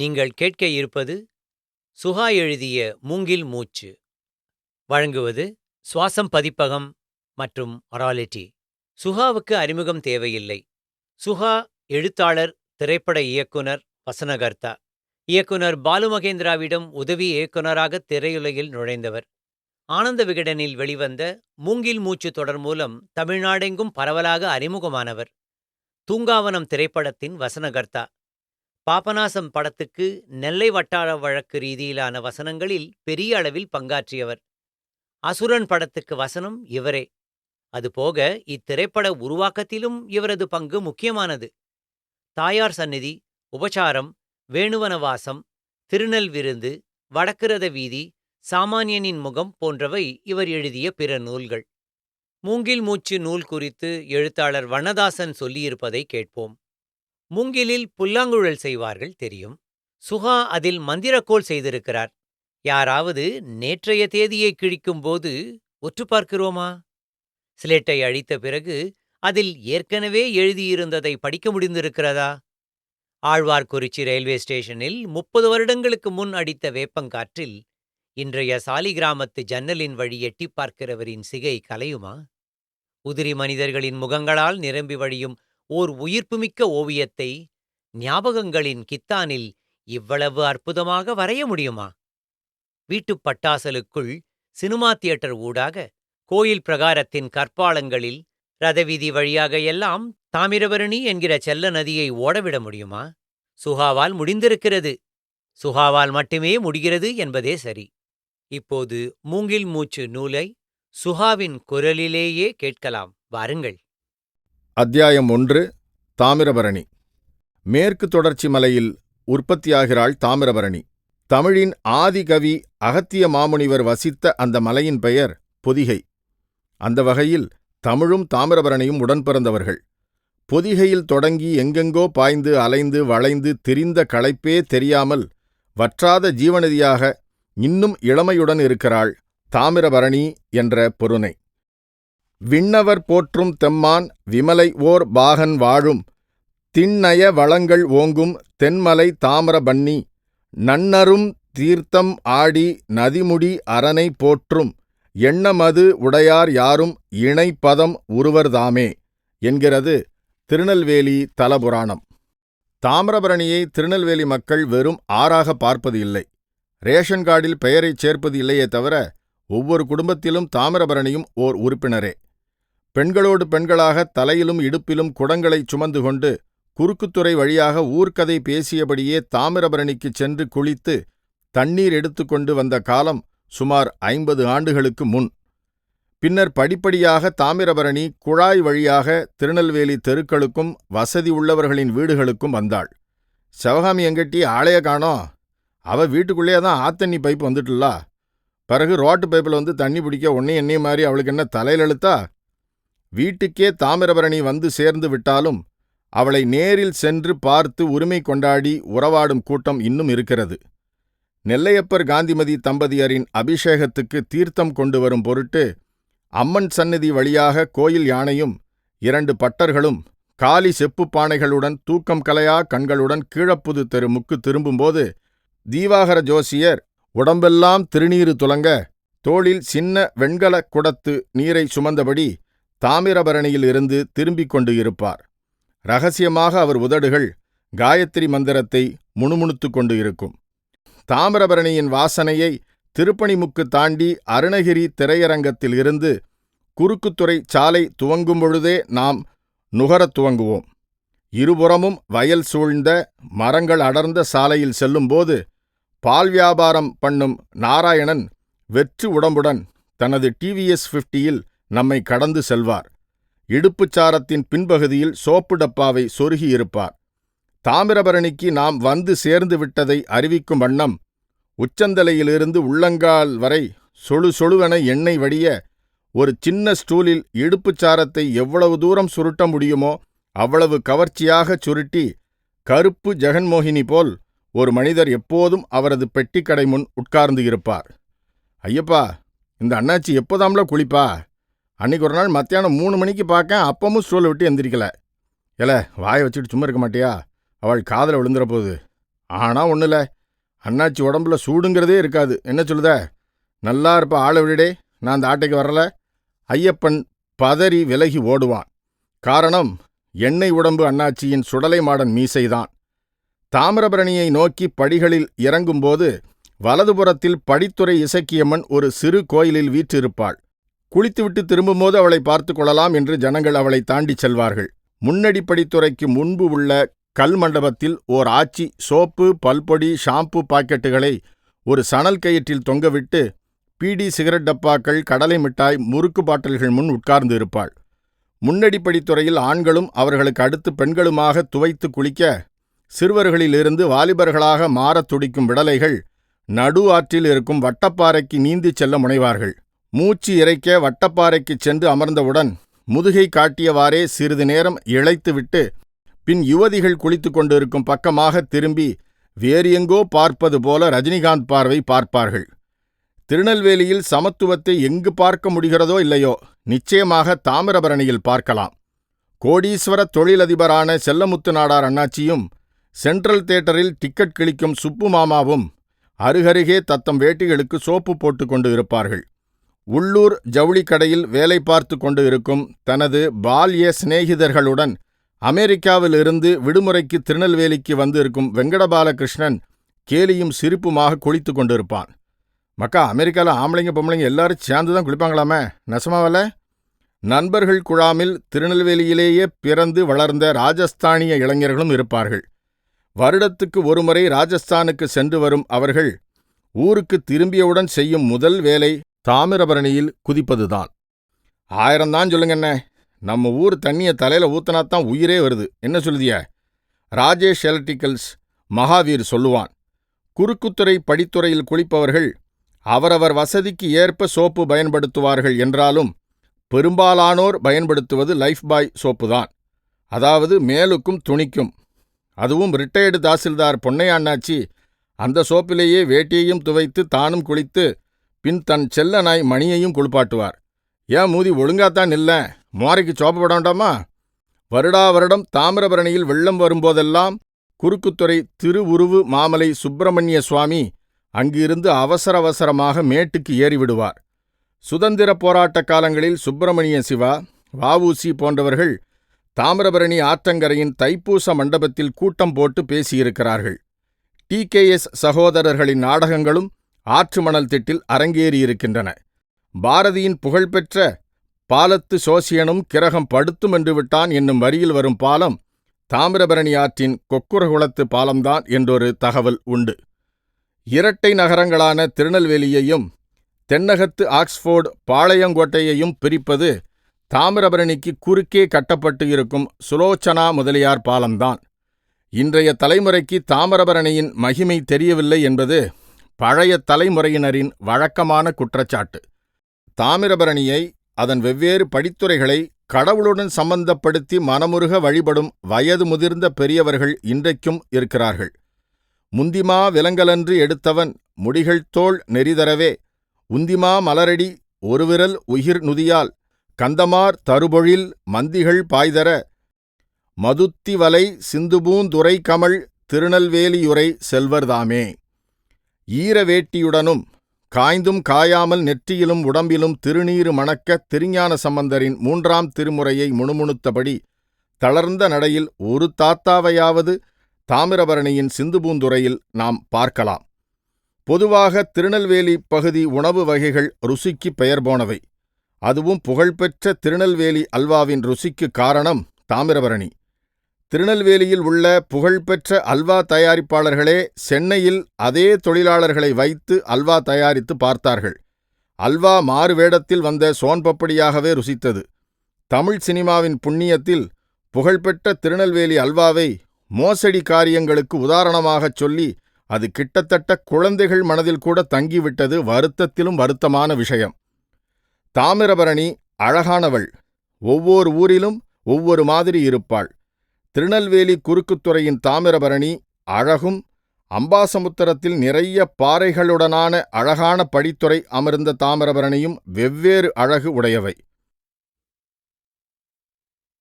நீங்கள் கேட்க இருப்பது சுஹா எழுதிய மூங்கில் மூச்சு. வழங்குவது சுவாசம் பதிப்பகம் மற்றும் ஒராலிட்டி சுஹாவுக்கு அறிமுகம் தேவையில்லை. சுஹா எழுத்தாளர் திரைப்பட இயக்குனர் வசனகர்த்தா. இயக்குனர் பாலுமகேந்திராவிடம் உதவி இயக்குனராக திரையுலகில் நுழைந்தவர். ஆனந்த விகடனில் வெளிவந்த மூங்கில் மூச்சு தொடர் மூலம் தமிழ்நாடெங்கும் பரவலாக அறிமுகமானவர். தூங்காவனம் திரைப்படத்தின் வசனகர்த்தா. பாபநாசம் படத்துக்கு நெல்லை வட்டார வழக்கு ரீதியிலான வசனங்களில் பெரிய அளவில் பங்காற்றியவர். அசுரன் படத்துக்கு வசனம் இவரே. அதுபோக இத்திரைப்பட உருவாக்கத்திலும் இவரது பங்கு முக்கியமானது. தாயார் சந்நிதி உபசாரம் வேணுவனவாசம் திருநெல் விருந்து வடக்கிரத வீதி சாமானியனின் முகம் போன்றவை இவர் எழுதிய பிற நூல்கள். மூங்கில் மூச்சு நூல் குறித்து எழுத்தாளர் வண்ணதாசன் சொல்லியிருப்பதை கேட்போம். மூங்கிலில் புல்லாங்குழல் செய்வார்கள் தெரியும். சுகா அதில் மந்திரக்கோள் செய்திருக்கிறார். யாராவது நேற்றைய தேதியை கிழிக்கும்போது ஒற்று பார்க்கிறோமா? ஸ்லேட்டை அழித்த பிறகு அதில் ஏற்கனவே எழுதியிருந்ததை படிக்க முடிந்திருக்கிறதா? ஆழ்வார்குறிச்சி ரயில்வே ஸ்டேஷனில் முப்பது வருடங்களுக்கு முன் அடித்த வேப்பங்காற்றில் இன்றைய சாலிகிராமத்து ஜன்னலின் வழி எட்டிப் பார்க்கிறவரின் சிகை கலையுமா? உதிரி மனிதர்களின் முகங்களால் நிரம்பி வழியும் ஓர் உயிர்ப்புமிக்க ஓவியத்தை ஞாபகங்களின் கித்தானில் இவ்வளவு அற்புதமாக வரைய முடியுமா? வீட்டுப் பட்டாசலுக்குள் சினிமா தியேட்டர் ஊடாக கோயில் பிரகாரத்தின் கற்பாளங்களில் ரதவீதி வழியாக எல்லாம் தாமிரபரணி என்கிற செல்ல நதியை ஓடவிட முடியுமா? சுகாவால் முடிந்திருக்கிறது. சுகாவால் மட்டுமே முடிகிறது என்பதே சரி. இப்போது மூங்கில் மூச்சு நூலை சுகாவின் குரலிலேயே கேட்கலாம். வாருங்கள். அத்தியாயம் ஒன்று தாமிரபரணி. மேற்கு தொடர்ச்சி மலையில் உற்பத்தியாகிறாள் தாமிரபரணி. தமிழின் ஆதிகவி அகத்திய மாமுனிவர் வசித்த அந்த மலையின் பெயர் பொதிகை. அந்த வகையில் தமிழும் தாமிரபரணியும் உடன்பிறந்தவர்கள். பொதிகையில் தொடங்கி எங்கெங்கோ பாய்ந்து அலைந்து வளைந்து திரிந்த களைப்பே தெரியாமல் வற்றாத ஜீவநதியாக இன்னும் இளமையுடன் இருக்கிறாள் தாமிரபரணி என்ற பொருனை விண்ணவர் போற்றும் தெம்மான் விமலை ஓர் பாகன் வாழும். திண்ணய வளங்கள் ஓங்கும் தென்மலை தாமிரபண்ணி நன்னரும் தீர்த்தம் ஆடி நதிமுடி அரணை போற்றும். எண்ணமது உடையார் யாரும் இணைப்பதம் உருவர்தாமே என்கிறது திருநெல்வேலி தலபுராணம். தாமிரபரணியை திருநெல்வேலி மக்கள் வெறும் ஆறாக பார்ப்பது இல்லை. ரேஷன் கார்டில் பெயரைச் சேர்ப்பது இல்லையே தவிர ஒவ்வொரு குடும்பத்திலும் தாமிரபரணியும் ஓர் உறுப்பினரே. பெண்களோடு பெண்களாக தலையிலும் இடுப்பிலும் குடங்களைச் சுமந்து கொண்டு குறுக்குத்துறை வழியாக ஊர்க்கதை பேசியபடியே தாமிரபரணிக்குச் சென்று குளித்து தண்ணீர் எடுத்துக்கொண்டு வந்த காலம் சுமார் ஐம்பது ஆண்டுகளுக்கு முன். பின்னர் படிப்படியாக தாமிரபரணி குழாய் வழியாக திருநெல்வேலி தெருக்களுக்கும் வசதி உள்ளவர்களின் வீடுகளுக்கும் வந்தாள். சிவகாமி எங்கட்டி ஆளைய காணோம் அவ வீட்டுக்குள்ளேயே தான் ஆத்தண்ணி பைப் வந்துட்டுலா பிறகு ரோட்டு பைப்பில் வந்து தண்ணி பிடிக்க ஒன்னே எண்ணெய் மாதிரி அவளுக்கு என்ன தலையில் எழுத்தா வீட்டுக்கே தாமிரபரணி வந்து சேர்ந்து விட்டாலும் அவளை நேரில் சென்று பார்த்து உரிமை கொண்டாடி உறவாடும் கூட்டம் இன்னும் இருக்கிறது. நெல்லையப்பர் காந்திமதி தம்பதியரின் அபிஷேகத்துக்கு தீர்த்தம் கொண்டு வரும் பொருட்டு அம்மன் சந்நிதி வழியாக கோயில் யானையும் இரண்டு பட்டர்களும் காலி செப்புப் பானைகளுடன் தூக்கம் கலையா கண்களுடன் கீழப்புது தெருமுக்கு திரும்பும்போது தீவாகர ஜோசியர் உடம்பெல்லாம் திருநீறு துலங்க தோளில் சின்ன வெண்கலக் குடத்து நீரை சுமந்தபடி தாமிரபரணியில் இருந்து திரும்பிக் கொண்டு இருப்பார். ரகசியமாக அவர் உதடுகள் காயத்ரி மந்திரத்தை முணுமுணுத்துக் கொண்டு இருக்கும். தாமிரபரணியின் வாசனையை திருப்பணிமுக்கு தாண்டி அருணகிரி திரையரங்கத்தில் இருந்து குறுக்குத்துறை சாலை துவங்கும் பொழுதே நாம் நுகரத் துவங்குவோம். இருபுறமும் வயல் சூழ்ந்த மரங்கள் அடர்ந்த சாலையில் செல்லும்போது பால் வியாபாரம் பண்ணும் நாராயணன் வெற்று உடம்புடன் தனது டிவிஎஸ் ஃபிஃப்டியில் நம்மை கடந்து செல்வார். இடுப்புச் சாரத்தின் பின்பகுதியில் சோப்பு டப்பாவை சொருகியிருப்பார் தாமிரபரணிக்கு நாம் வந்து சேர்ந்து விட்டதை அறிவிக்கும் வண்ணம் உச்சந்தலையிலிருந்து உள்ளங்கால் வரை சொழு சொழுவென எண்ணெய் வடிய ஒரு சின்ன ஸ்டூலில் இடுப்புச் சாரத்தை எவ்வளவு தூரம் சுருட்ட முடியுமோ அவ்வளவு கவர்ச்சியாகச் சுருட்டி கருப்பு ஜெகன்மோகினி போல் ஒரு மனிதர் எப்போதும் அவரது பெட்டிக்கடை முன் உட்கார்ந்து இருப்பார். ஐயப்பா இந்த அண்ணாச்சி எப்போதாம்ல குளிப்பா? அன்னைக்கு ஒரு நாள் மத்தியானம் மூணு மணிக்கு பார்க்க அப்பமும் ஸ்டூலை விட்டு எந்திரிக்கல. ஏல வாயை வச்சுட்டு சும்மா இருக்க மாட்டியா? அவள் காதில் விழுந்துற போகுது ஆனா ஒண்ணுல. அண்ணாச்சி உடம்புல சூடுங்கிறதே இருக்காது. என்ன சொல்லுத? நல்லா இருப்ப ஆளை விடடே. நான் அந்த ஆட்டைக்கு வரல. ஐயப்பன் பதறி விலகி ஓடுவான். காரணம் எண்ணெய் உடம்பு அண்ணாச்சியின் சுடலை மாடன் மீசைதான். தாமிரபரணியை நோக்கி படிகளில் இறங்கும்போது வலதுபுறத்தில் படித்துறை இசக்கியம்மன் ஒரு சிறு கோயிலில் வீற்றிருப்பாள். குளித்துவிட்டு திரும்பும்போது அவளை பார்த்து கொள்ளலாம் என்று ஜனங்கள் அவளை தாண்டிச் செல்வார்கள். முன்னடிப்படித்துறைக்கு முன்பு உள்ள கல் மண்டபத்தில் ஓர் ஆச்சி சோப்பு பல்பொடி ஷாம்பு பாக்கெட்டுகளை ஒரு சணல் கயிற்றில் தொங்கவிட்டு பீடி சிகரெட் டப்பாக்கள் கடலை மிட்டாய் முறுக்கு பாட்டல்கள் முன் உட்கார்ந்து இருப்பாள். முன்னடிப்படித்துறையில் ஆண்களும் அவர்களுக்கு அடுத்து பெண்களுமாக துவைத்து குளிக்க சிறுவர்களிலிருந்து வாலிபர்களாக மாறத் துடிக்கும் விடலைகள் நடு ஆற்றில் இருக்கும் வட்டப்பாறைக்கு நீந்திச் செல்ல முனைவார்கள். மூச்சு இறைக்க வட்டப்பாறைக்குச் சென்று அமர்ந்தவுடன் முதுகை காட்டியவாறே சிறிது நேரம் இழைத்துவிட்டு பின் யுவதிகள் குளித்துக் கொண்டிருக்கும் பக்கமாக திரும்பி வேறு எங்கோ பார்ப்பது போல ரஜினிகாந்த் பார்வை பார்ப்பார்கள். திருநெல்வேலியில் சமத்துவத்தை எங்கு பார்க்க முடிகிறதோ இல்லையோ நிச்சயமாக தாமிரபரணியில் பார்க்கலாம். கோடீஸ்வர தொழிலதிபரான செல்லமுத்து நாடார் அண்ணாச்சியும் சென்ட்ரல் தியேட்டரில் டிக்கெட் கிழிக்கும் சுப்பு மாமாவும் அருகருகே தத்தம் வேட்டிகளுக்கு சோப்பு போட்டுக் கொண்டு இருப்பார்கள். உள்ளூர் ஜவுளிக்கடையில் வேலை பார்த்து கொண்டு இருக்கும் தனது பால்ய சிநேகிதர்களுடன் அமெரிக்காவிலிருந்து விடுமுறைக்கு திருநெல்வேலிக்கு வந்து இருக்கும் வெங்கடபாலகிருஷ்ணன் கேலியும் சிரிப்புமாக குளித்துக் கொண்டிருப்பான். மக்கா அமெரிக்காவில் ஆம்பளைங்க பொம்பளைங்க எல்லாரும் சேர்ந்து தான் குளிப்பாங்களாமே? நெசமாவல நண்பர்கள் குழாமில் திருநெல்வேலியிலேயே பிறந்து வளர்ந்த ராஜஸ்தானிய இளைஞர்களும் இருப்பார்கள். வருடத்துக்கு ஒருமுறை ராஜஸ்தானுக்கு சென்று வரும் அவர்கள் ஊருக்கு திரும்பியவுடன் செய்யும் முதல் வேலை தாமிரபரணியில் குதிப்பதுதான். ஆயிரம்தான் சொல்லுங்கண்ணே நம்ம ஊர் தண்ணியை தலையில ஊத்தினாத்தான் உயிரே வருது. என்ன சொல்லுதிய? ராஜேஷ் எலக்ட்ரிக்கல்ஸ் மகாவீர் சொல்லுவான். குறுக்குத்துறை படித்துறையில் குளிப்பவர்கள் அவரவர் வசதிக்கு ஏற்ப சோப்பு பயன்படுத்துவார்கள் என்றாலும் பெரும்பாலானோர் பயன்படுத்துவது லைஃப் பாய் சோப்பு தான் அதாவது மேலுக்கும் துணிக்கும். அதுவும் ரிட்டையர்டு தாசில்தார் பொன்னையாண்ணாச்சி அந்த சோப்பிலேயே வேட்டியையும் துவைத்து தானும் குளித்து பின் தன் செல்ல நாய் மணியையும் குளிப்பாட்டுவார். ஏன் மூதி ஒழுங்காத்தான் இல்ல மோரைக்கு சோப்பு வேண்டாமா? வருடா வருடம் தாமிரபரணியில் வெள்ளம் வரும்போதெல்லாம் குறுக்குத்துறை திருவுருவு மாமலை சுப்பிரமணிய சுவாமி அங்கிருந்து அவசர அவசரமாக மேட்டுக்கு ஏறிவிடுவார். சுதந்திர போராட்ட காலங்களில் சுப்பிரமணிய சிவா வாவூசி போன்றவர்கள் தாமிரபரணி ஆற்றங்கரையின் தைப்பூச மண்டபத்தில் கூட்டம் போட்டு பேசியிருக்கிறார்கள். டி கே எஸ் சகோதரர்களின் நாடகங்களும் ஆற்று மணல் திட்டில் அரங்கேறியிருக்கின்றன. பாரதியின் புகழ்பெற்ற பாலத்து சோசியனும் கிரகம் படுத்தும் என்று விட்டான் என்னும் வரியில் வரும் பாலம் தாமிரபரணி ஆற்றின் கொக்குரகுளத்து பாலம்தான் என்றொரு தகவல் உண்டு. இரட்டை நகரங்களான திருநெல்வேலியையும் தென்னகத்து ஆக்ஸ்போர்டு பாளையங்கோட்டையையும் பிரிப்பது தாமிரபரணிக்கு குறுக்கே கட்டப்பட்டு இருக்கும் சுலோச்சனா முதலியார் பாலம்தான். இன்றைய தலைமுறைக்கு தாமிரபரணியின் மகிமை தெரியவில்லை என்பது பழைய தலைமுறையினரின் வழக்கமான குற்றச்சாட்டு. தாமிரபரணியை அதன் வெவ்வேறு படித்துறைகளை கடவுளுடன் சம்பந்தப்படுத்தி மனமுருக வழிபடும் வயது முதிர்ந்த பெரியவர்கள் இன்றைக்கும் இருக்கிறார்கள். முந்திமா விலங்கலன்று எடுத்தவன் முடிகள் தோள் நெறிதரவே உந்திமா மலரடி ஒருவிரல் உயிர் நுதியால் கந்தமார் தருபொழில் மந்திகள் பாய்தர மதுத்தி வலை சிந்துபூந்துரை கமல் திருநெல்வேலியுரை செல்வர்தாமே. ஈரவேட்டியுடனும் காய்ந்தும் காயாமல் நெற்றியிலும் உடம்பிலும் திருநீறு மணக்க திருஞான சம்பந்தரின் மூன்றாம் திருமுறையை முணுமுணுத்தபடி தளர்ந்த நடையில் ஒரு தாத்தாவையாவது தாமிரபரணியின் சிந்துபூந்துறையில் நாம் பார்க்கலாம். பொதுவாக திருநெல்வேலி பகுதி உணவு வகைகள் ருசிக்கு பெயர் போனவை அதுவும் புகழ்பெற்ற திருநெல்வேலி அல்வாவின் ருசிக்கு காரணம் தாமிரபரணி. திருநெல்வேலியில் உள்ள புகழ்பெற்ற அல்வா தயாரிப்பாளர்களே சென்னையில் அதே தொழிலாளர்களை வைத்து அல்வா தயாரித்து பார்த்தார்கள். அல்வா மாறு வேடத்தில் வந்த சோன்பப்படியாகவே ருசித்தது. தமிழ் சினிமாவின் புண்ணியத்தில் புகழ்பெற்ற திருநெல்வேலி அல்வாவை மோசடி காரியங்களுக்கு உதாரணமாகச் சொல்லி அது கிட்டத்தட்ட குழந்தைகள் மனதில் கூட தங்கிவிட்டது வருத்தத்திலும் வருத்தமான விஷயம். தாமிரபரணி அழகானவள். ஒவ்வொரு ஊரிலும் ஒவ்வொரு மாதிரி இருப்பாள். திருநெல்வேலி குறுக்குத்துறையின் தாமிரபரணி அழகும் அம்பாசமுத்திரத்தில் நிறைய பாறைகளுடனான அழகான படித்துறை அமர்ந்த தாமிரபரணியும் வெவ்வேறு அழகு உடையவை.